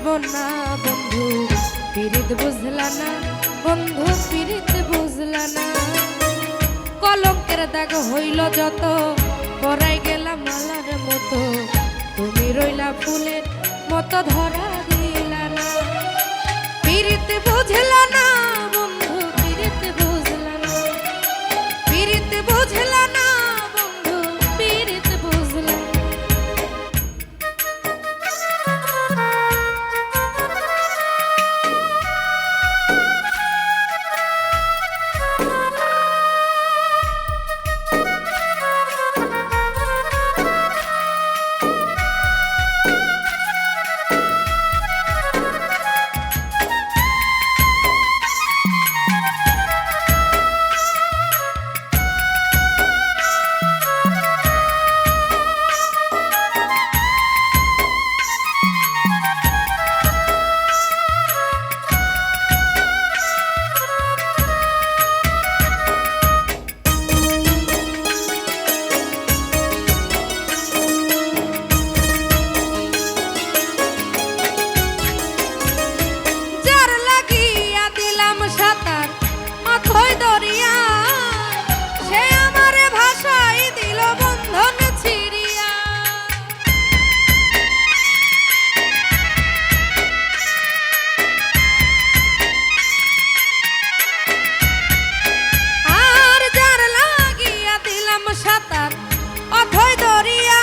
রইব না, বন্ধু? পিরিত বুঝলা না, বন্ধু পিরিত বুঝলা না। কলঙ্কের দাগ হইল যত, পরাই গেলাম মালার মতো। তুমি রইলা ফুলের মতো ধরা দিলা না। পিরিত বুঝলা না সাঁতার অথই দরিয়া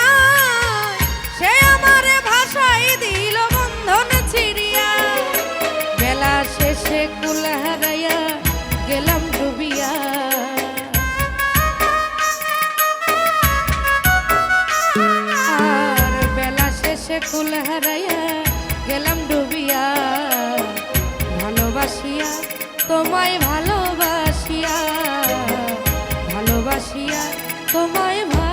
সে আমারে ভাষাই দিল বন্ধন ছিড়িয়া। বেলা শেষে কুল হারাইয়া গেলাম ডুবিয়া। আর বেলা শেষে কুল হারাইয়া গেলাম ডুবিয়া। ভালোবাসিয়া, তোমায় ভালোবাসিয়া। ভালোবাসিয়া তোমায়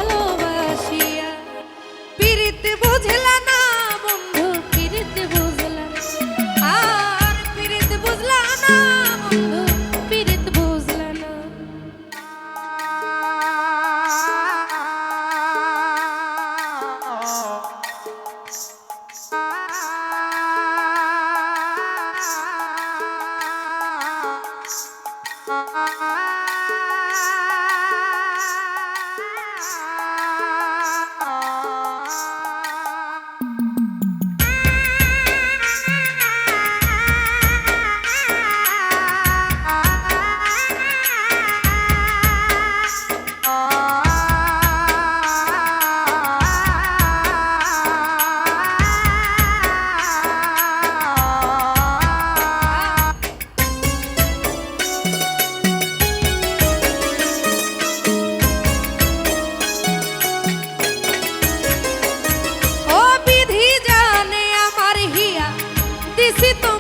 necesito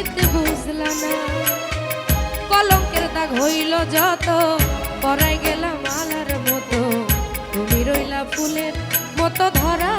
বন্ধু বুঝলাম বুঝলা না। কলঙ্কের দাগ হইল যত, পরাই গেলাম আলার মতো। তুমি রইলা ফুলের মতো ধরা